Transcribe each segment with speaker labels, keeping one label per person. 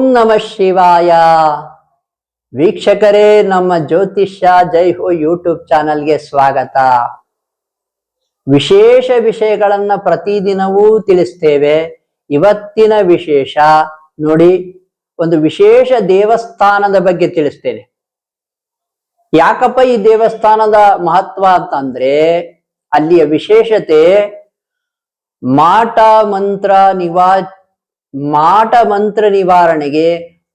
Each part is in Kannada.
Speaker 1: ಓಂ ನಮ ಶಿವಾಯ. ವೀಕ್ಷಕರೇ, ನಮ್ಮ ಜ್ಯೋತಿಷ್ಯ ಜೈ ಹೋ ಯೂಟ್ಯೂಬ್ ಚಾನಲ್ಗೆ ಸ್ವಾಗತ. ವಿಶೇಷ ವಿಷಯಗಳನ್ನ ಪ್ರತಿದಿನವೂ ತಿಳಿಸ್ತೇವೆ. ಇವತ್ತಿನ ವಿಶೇಷ ನೋಡಿ, ಒಂದು ವಿಶೇಷ ದೇವಸ್ಥಾನದ ಬಗ್ಗೆ ತಿಳಿಸ್ತೇನೆ. ಯಾಕಪ್ಪ ಈ ದೇವಸ್ಥಾನದ ಮಹತ್ವ ಅಂತಂದ್ರೆ ಅಲ್ಲಿಯ ವಿಶೇಷತೆ ಮಾಟ, ಮಂತ್ರ ನಿವಾ ಮಾಟ ಮಂತ್ರ ನಿವಾರಣೆಗೆ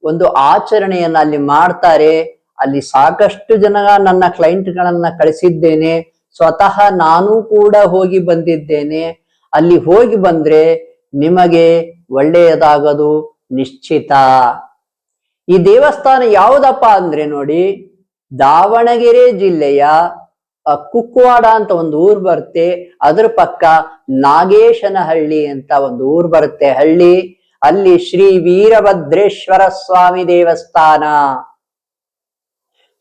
Speaker 1: ಒಂದು ಆಚರಣೆಯನ್ನ ಅಲ್ಲಿ ಮಾಡ್ತಾರೆ. ಅಲ್ಲಿ ಸಾಕಷ್ಟು ಜನ ನನ್ನ ಕ್ಲೈಂಟ್ಗಳನ್ನ ಕಳಿಸಿದ್ದೇನೆ. ಸ್ವತಃ ನಾನು ಕೂಡ ಹೋಗಿ ಬಂದಿದ್ದೇನೆ. ಅಲ್ಲಿ ಹೋಗಿ ಬಂದ್ರೆ ನಿಮಗೆ ಒಳ್ಳೆಯದಾಗದು ನಿಶ್ಚಿತ. ಈ ದೇವಸ್ಥಾನ ಯಾವುದಪ್ಪ ಅಂದ್ರೆ ನೋಡಿ, ದಾವಣಗೆರೆ ಜಿಲ್ಲೆಯ ಕುಕ್ವಾಡ ಅಂತ ಒಂದು ಊರ್ ಬರುತ್ತೆ. ಅದ್ರ ಪಕ್ಕ ನಾಗೇಶನಹಳ್ಳಿ ಅಂತ ಒಂದು ಊರ್ ಬರುತ್ತೆ. ಹಳ್ಳಿ ಅಲ್ಲಿ ಶ್ರೀ ವೀರಭದ್ರೇಶ್ವರ ಸ್ವಾಮಿ ದೇವಸ್ಥಾನ.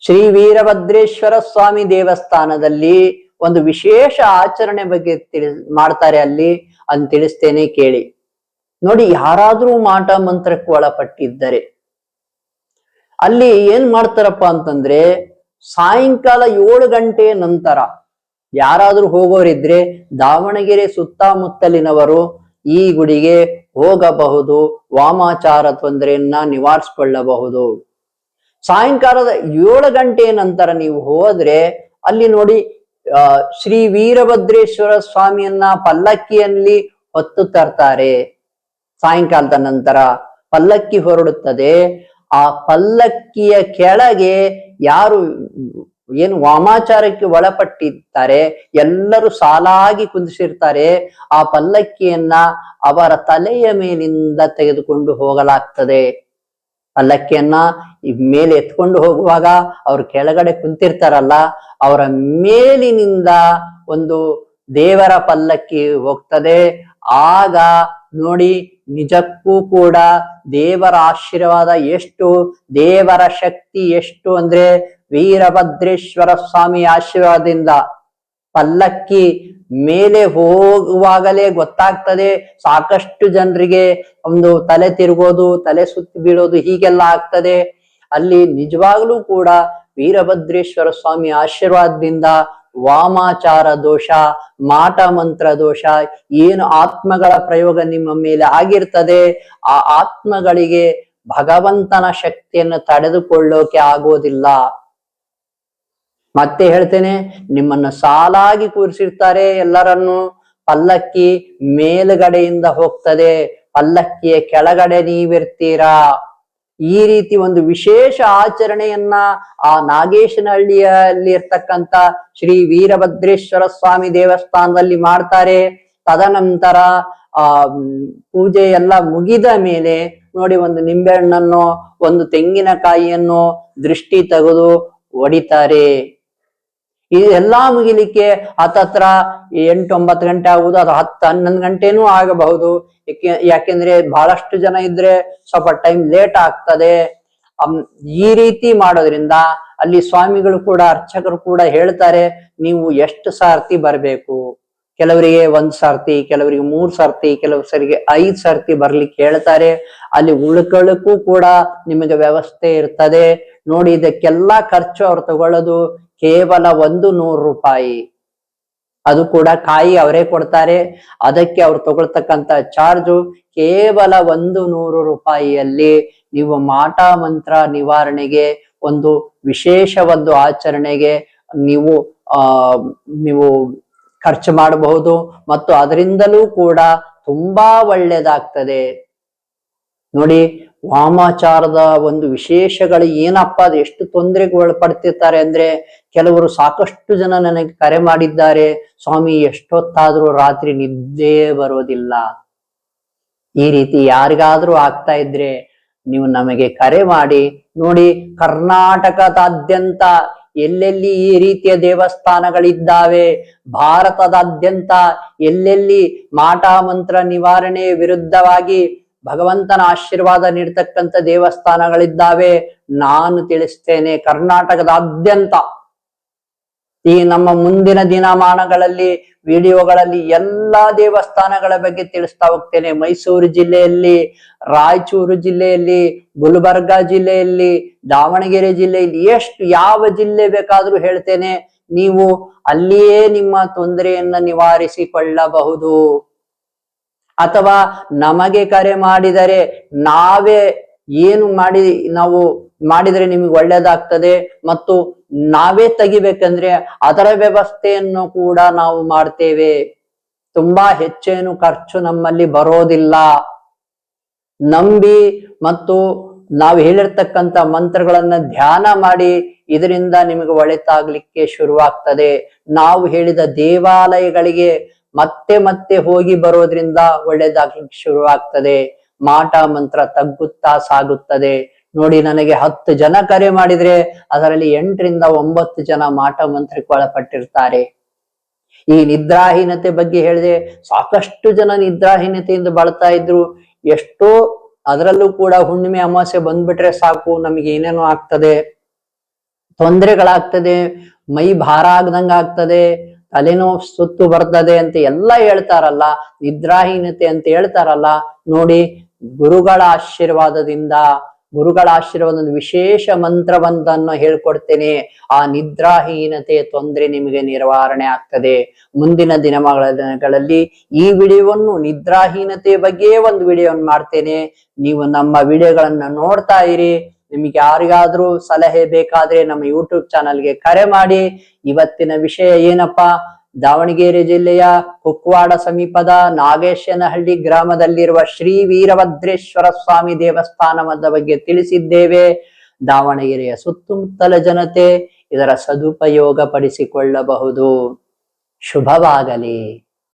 Speaker 1: ಶ್ರೀ ವೀರಭದ್ರೇಶ್ವರ ಸ್ವಾಮಿ ದೇವಸ್ಥಾನದಲ್ಲಿ ಒಂದು ವಿಶೇಷ ಆಚರಣೆ ಬಗ್ಗೆ ತಿಳಿ, ಮಾಡ್ತಾರೆ ಅಲ್ಲಿ ಅಂತ ತಿಳಿಸ್ತೇನೆ ಕೇಳಿ. ನೋಡಿ, ಯಾರಾದ್ರೂ ಮಾಟ ಮಂತ್ರಕ್ಕೆ ಒಳಪಟ್ಟಿದ್ದರೆ, ಅಲ್ಲಿ ಏನ್ ಮಾಡ್ತಾರಪ್ಪ ಅಂತಂದ್ರೆ, ಸಾಯಂಕಾಲ ಏಳು ಗಂಟೆ ನಂತರ ಯಾರಾದ್ರೂ ಹೋಗೋರಿದ್ರೆ ದಾವಣಗೆರೆ ಸುತ್ತಮುತ್ತಲಿನವರು ಈ ಗುಡಿಗೆ ಹೋಗಬಹುದು, ವಾಮಾಚಾರ ತೊಂದರೆಯನ್ನ ನಿವಾರಿಸಿಕೊಳ್ಳಬಹುದು. ಸಾಯಂಕಾಲದ ಏಳು ಗಂಟೆ ನಂತರ ನೀವು ಹೋದ್ರೆ, ಅಲ್ಲಿ ನೋಡಿ ಶ್ರೀ ವೀರಭದ್ರೇಶ್ವರ ಸ್ವಾಮಿಯನ್ನ ಪಲ್ಲಕ್ಕಿಯಲ್ಲಿ ಹೊತ್ತು ತರ್ತಾರೆ. ಸಾಯಂಕಾಲದ ನಂತರ ಪಲ್ಲಕ್ಕಿ ಹೊರಡುತ್ತದೆ. ಆ ಪಲ್ಲಕ್ಕಿಯ ಕೆಳಗೆ ಯಾರು ಏನು ವಾಮಾಚಾರಕ್ಕೆ ಒಳಪಟ್ಟಿರ್ತಾರೆ ಎಲ್ಲರೂ ಸಾಲಾಗಿ ಕುಂದಿಸಿರ್ತಾರೆ, ಆ ಪಲ್ಲಕ್ಕಿಯನ್ನ ಅವರ ತಲೆಯ ಮೇಲಿಂದ ತೆಗೆದುಕೊಂಡು ಹೋಗಲಾಗ್ತದೆ. ಪಲ್ಲಕ್ಕಿಯನ್ನ ಮೇಲೆ ಎತ್ಕೊಂಡು ಹೋಗುವಾಗ ಅವ್ರು ಕೆಳಗಡೆ ಕುಂತಿರ್ತಾರಲ್ಲ, ಅವರ ಮೇಲಿನಿಂದ ಒಂದು ದೇವರ ಪಲ್ಲಕ್ಕಿ ಹೋಗ್ತದೆ. ಆಗ ನೋಡಿ ನಿಜಕ್ಕೂ ಕೂಡ ದೇವರ ಆಶೀರ್ವಾದ ಎಷ್ಟು, ದೇವರ ಶಕ್ತಿ ಎಷ್ಟು ಅಂದ್ರೆ ವೀರಭದ್ರೇಶ್ವರ ಸ್ವಾಮಿ ಆಶೀರ್ವಾದದಿಂದ ಪಲ್ಲಕ್ಕಿ ಮೇಲೆ ಹೋಗುವಾಗಲೇ ಗೊತ್ತಾಗ್ತದೆ. ಸಾಕಷ್ಟು ಜನರಿಗೆ ಒಂದು ತಲೆ ತಿರುಗೋದು, ತಲೆ ಸುತ್ತಿ ಬೀಳೋದು ಹೀಗೆಲ್ಲ ಆಗ್ತದೆ. ಅಲ್ಲಿ ನಿಜವಾಗ್ಲೂ ಕೂಡ ವೀರಭದ್ರೇಶ್ವರ ಸ್ವಾಮಿ ಆಶೀರ್ವಾದದಿಂದ ವಾಮಾಚಾರ ದೋಷ ಮಾಟ ಮಂತ್ರ ದೋಷ ಏನು ಆತ್ಮಗಳ ಪ್ರಯೋಗ ನಿಮ್ಮ ಮೇಲೆ ಆಗಿರ್ತದೆ, ಆ ಆತ್ಮಗಳಿಗೆ ಭಗವಂತನ ಶಕ್ತಿಯನ್ನು ತಡೆದುಕೊಳ್ಳೋಕೆ ಆಗೋದಿಲ್ಲ. ಮತ್ತೆ ಹೇಳ್ತೇನೆ, ನಿಮ್ಮನ್ನು ಸಾಲಾಗಿ ಕೂರಿಸಿರ್ತಾರೆ ಎಲ್ಲರನ್ನು. ಪಲ್ಲಕ್ಕಿ ಮೇಲುಗಡೆಯಿಂದ ಹೋಗ್ತದೆ, ಪಲ್ಲಕ್ಕಿಯ ಕೆಳಗಡೆ ನೀವಿರ್ತೀರಾ? ಈ ರೀತಿ ಒಂದು ವಿಶೇಷ ಆಚರಣೆಯನ್ನ ಆ ನಾಗೇಶನಹಳ್ಳಿಯಲ್ಲಿ ಇರ್ತಕ್ಕಂತ ಶ್ರೀ ವೀರಭದ್ರೇಶ್ವರ ಸ್ವಾಮಿ ದೇವಸ್ಥಾನದಲ್ಲಿ ಮಾಡ್ತಾರೆ. ತದನಂತರ, ಆ ಪೂಜೆ ಎಲ್ಲ ಮುಗಿದ ಮೇಲೆ ನೋಡಿ ಒಂದು ನಿಂಬೆಹಣ್ಣನ್ನು, ಒಂದು ತೆಂಗಿನಕಾಯಿಯನ್ನು ದೃಷ್ಟಿ ತೆಗೆದು ಹೊಡಿತಾರೆ ಎಲ್ಲಾ ಮುಗಿಲಿಕ್ಕೆ ಹತ್ತತ್ರ ಎಂಟು ಒಂಬತ್ತು ಗಂಟೆ ಆಗುವುದು, ಅದು ಹತ್ತು ಹನ್ನೊಂದು ಗಂಟೆನೂ ಆಗಬಹುದು. ಯಾಕೆ ಯಾಕೆಂದ್ರೆ ಬಹಳಷ್ಟು ಜನ ಇದ್ರೆ ಸ್ವಲ್ಪ ಟೈಮ್ ಲೇಟ್ ಆಗ್ತದೆ. ಈ ರೀತಿ ಮಾಡೋದ್ರಿಂದ ಅಲ್ಲಿ ಸ್ವಾಮಿಗಳು ಕೂಡ, ಅರ್ಚಕರು ಕೂಡ ಹೇಳ್ತಾರೆ, ನೀವು ಎಷ್ಟು ಸಾರ್ತಿ ಬರಬೇಕು? ಕೆಲವರಿಗೆ ಒಂದ್ ಸರ್ತಿ, ಕೆಲವರಿಗೆ ಮೂರ್ ಸರ್ತಿ, ಕೆಲವರಿಗೆ ಐದ್ ಸರ್ತಿ ಬರ್ಲಿಕ್ಕೆ ಹೇಳ್ತಾರೆ. ಅಲ್ಲಿ ಉಳ್ಕೊಳ್ಳಕ್ಕೂ ಕೂಡ ನಿಮಗೆ ವ್ಯವಸ್ಥೆ ಇರ್ತದೆ. ನೋಡಿ, ಇದಕ್ಕೆಲ್ಲ ಖರ್ಚು ಅವ್ರು ತಗೊಳ್ಳೋದು ಕೇವಲ ಒಂದು ನೂರು ರೂಪಾಯಿ. ಅದು ಕೂಡ ಕಾಯಿ ಅವರೇ ಕೊಡ್ತಾರೆ. ಅದಕ್ಕೆ ಅವ್ರು ತಗೊಳ್ತಕ್ಕಂತ ಚಾರ್ಜು ಕೇವಲ ಒಂದು ನೂರು ರೂಪಾಯಿಯಲ್ಲಿ ನೀವು ಮಾಟ ಮಂತ್ರ ನಿವಾರಣೆಗೆ, ಒಂದು ವಿಶೇಷ ಒಂದು ಆಚರಣೆಗೆ ನೀವು, ಆ, ನೀವು ಖರ್ಚು ಮಾಡಬಹುದು. ಮತ್ತು ಅದರಿಂದಲೂ ಕೂಡ ತುಂಬಾ ಒಳ್ಳೇದಾಗ್ತದೆ. ನೋಡಿ ವಾಮಾಚಾರದ ಒಂದು ವಿಶೇಷಗಳು ಏನಪ್ಪ ಅದು ಎಷ್ಟು ತೊಂದರೆಗೆ ಒಳಪಡ್ತಿರ್ತಾರೆ ಅಂದ್ರೆ ಕೆಲವರು ಸಾಕಷ್ಟು ಜನ ನನಗೆ ಕರೆ ಮಾಡಿದ್ದಾರೆ, ಸ್ವಾಮಿ ಎಷ್ಟೊತ್ತಾದ್ರೂ ರಾತ್ರಿ ನಿದ್ದೆ ಬರೋದಿಲ್ಲ. ಈ ರೀತಿ ಯಾರಿಗಾದ್ರೂ ಆಗ್ತಾ ಇದ್ರೆ ನೀವು ನಮಗೆ ಕರೆ ಮಾಡಿ. ನೋಡಿ, ಕರ್ನಾಟಕದಾದ್ಯಂತ ಎಲ್ಲೆಲ್ಲಿ ಈ ರೀತಿಯ ದೇವಸ್ಥಾನಗಳಿದ್ದಾವೆ, ಭಾರತದಾದ್ಯಂತ ಎಲ್ಲೆಲ್ಲಿ ಮಾಟ ಮಂತ್ರ ನಿವಾರಣೆ ವಿರುದ್ಧವಾಗಿ ಭಗವಂತನ ಆಶೀರ್ವಾದ ನೀಡ್ತಕ್ಕಂಥ ದೇವಸ್ಥಾನಗಳಿದ್ದಾವೆ. ನಾನು ತಿಳಿಸ್ತೇನೆ ಕರ್ನಾಟಕದಾದ್ಯಂತ. ಈ ನಮ್ಮ ಮುಂದಿನ ದಿನಮಾನಗಳಲ್ಲಿ, ವಿಡಿಯೋಗಳಲ್ಲಿ ಎಲ್ಲಾ ದೇವಸ್ಥಾನಗಳ ಬಗ್ಗೆ ತಿಳಿಸ್ತಾ ಹೋಗ್ತೇನೆ. ಮೈಸೂರು ಜಿಲ್ಲೆಯಲ್ಲಿ, ರಾಯಚೂರು ಜಿಲ್ಲೆಯಲ್ಲಿ, ಗುಲ್ಬರ್ಗಾ ಜಿಲ್ಲೆಯಲ್ಲಿ, ದಾವಣಗೆರೆ ಜಿಲ್ಲೆಯಲ್ಲಿ ಎಷ್ಟು ಯಾವ ಜಿಲ್ಲೆ ಬೇಕಾದ್ರೂ ಹೇಳ್ತೇನೆ. ನೀವು ಅಲ್ಲಿಯೇ ನಿಮ್ಮ ತೊಂದರೆಯನ್ನ ನಿವಾರಿಸಿಕೊಳ್ಳಬಹುದು. ಅಥವಾ ನಮಗೆ ಕರೆ ಮಾಡಿದರೆ ನಾವೇ ಏನು ಮಾಡಿ, ನಾವು ಮಾಡಿದರೆ ನಿಮಗೆ ಒಳ್ಳೇದಾಗ್ತದೆ ಮತ್ತು ನಾವೇ ತೆಗಿಬೇಕಂದ್ರೆ ಅದರ ವ್ಯವಸ್ಥೆಯನ್ನು ಕೂಡ ನಾವು ಮಾಡ್ತೇವೆ. ತುಂಬಾ ಹೆಚ್ಚೇನು ಖರ್ಚು ನಮ್ಮಲ್ಲಿ ಬರೋದಿಲ್ಲ. ನಂಬಿ ಮತ್ತು ನಾವು ಹೇಳಿರ್ತಕ್ಕಂಥ ಮಂತ್ರಗಳನ್ನ ಧ್ಯಾನ ಮಾಡಿ ಇದರಿಂದ ನಿಮಗೆ ಒಳಿತಾಗ್ಲಿಕ್ಕೆ ಶುರುವಾಗ್ತದೆ. ನಾವು ಹೇಳಿದ ದೇವಾಲಯಗಳಿಗೆ ಮತ್ತೆ ಮತ್ತೆ ಹೋಗಿ ಬರೋದ್ರಿಂದ ಒಳ್ಳೇದಾಗ್ಲಿಕ್ಕೆ ಶುರುವಾಗ್ತದೆ. ಮಾಟ ಮಂತ್ರ ತಗ್ಗುತ್ತಾ ಸಾಗುತ್ತದೆ. ನೋಡಿ, ನನಗೆ ಹತ್ತು ಜನ ಕರೆ ಮಾಡಿದ್ರೆ ಅದರಲ್ಲಿ ಎಂಟರಿಂದ ಒಂಬತ್ತು ಜನ ಮಾಟ ಮಂತ್ರಕ್ಕೆ ಒಳಪಟ್ಟಿರ್ತಾರೆ. ಈ ನಿದ್ರಾಹೀನತೆ ಬಗ್ಗೆ ಹೇಳಿದೆ ಸಾಕಷ್ಟು ಜನ ನಿದ್ರಾಹೀನತೆಯಿಂದ ಬಳತಾ ಇದ್ರು. ಎಷ್ಟೋ ಅದರಲ್ಲೂ ಕೂಡ ಹುಣ್ಣಿಮೆ ಅಮಾವಾಸ್ಯೆ ಬಂದ್ಬಿಟ್ರೆ ಸಾಕು, ನಮಗೆ ಏನೇನೋ ಆಗ್ತದೆ. ತೊಂದರೆಗಳಾಗ್ತದೆ, ಮೈ ಭಾರ ಆಗ್ದಂಗ ಆಗ್ತದೆ ತಲೆನೋವು ಸುತ್ತು ಬರ್ತದೆ ಅಂತ ಎಲ್ಲ ಹೇಳ್ತಾರಲ್ಲ, ನಿದ್ರಾಹೀನತೆ ಅಂತ ಹೇಳ್ತಾರಲ್ಲ, ನೋಡಿ ಗುರುಗಳ ಆಶೀರ್ವಾದದಿಂದ, ಗುರುಗಳ ಆಶೀರ್ವಾದದ ವಿಶೇಷ ಮಂತ್ರವೊಂದನ್ನು ಹೇಳ್ಕೊಡ್ತೇನೆ. ಆ ನಿದ್ರಾಹೀನತೆ ತೊಂದರೆ ನಿಮಗೆ ನಿರ್ವಹಣೆ ಆಗ್ತದೆ. ಮುಂದಿನ ದಿನಗಳಲ್ಲಿ ಈ ವಿಡಿಯೋವನ್ನು, ನಿದ್ರಾಹೀನತೆ ಬಗ್ಗೆ ಒಂದು ವಿಡಿಯೋವನ್ನು ಮಾಡ್ತೇನೆ. ನೀವು ನಮ್ಮ ವಿಡಿಯೋಗಳನ್ನ ನೋಡ್ತಾ ಇರಿ. ನಿಮಗೆ ಯಾರಿಗಾದ್ರೂ ಸಲಹೆ ಬೇಕಾದ್ರೆ ನಮ್ಮ ಯೂಟ್ಯೂಬ್ ಚಾನಲ್ಗೆ ಕರೆ ಮಾಡಿ. ಇವತ್ತಿನ ವಿಷಯ ಏನಪ್ಪಾ? ದಾವಣಗೆರೆ ಜಿಲ್ಲೆಯ ಕುಕ್ವಾಡ ಸಮೀಪದ ನಾಗೇಶನಹಳ್ಳಿ ಗ್ರಾಮದಲ್ಲಿರುವ ಶ್ರೀ ವೀರಭದ್ರೇಶ್ವರ ಸ್ವಾಮಿ ದೇವಸ್ಥಾನದ ಬಗ್ಗೆ ತಿಳಿಸಿದ್ದೇವೆ. ದಾವಣಗೆರೆಯ ಸುತ್ತಮುತ್ತಲ ಜನತೆ ಇದರ ಸದುಪಯೋಗ ಪಡಿಸಿಕೊಳ್ಳಬಹುದು ಶುಭವಾಗಲಿ.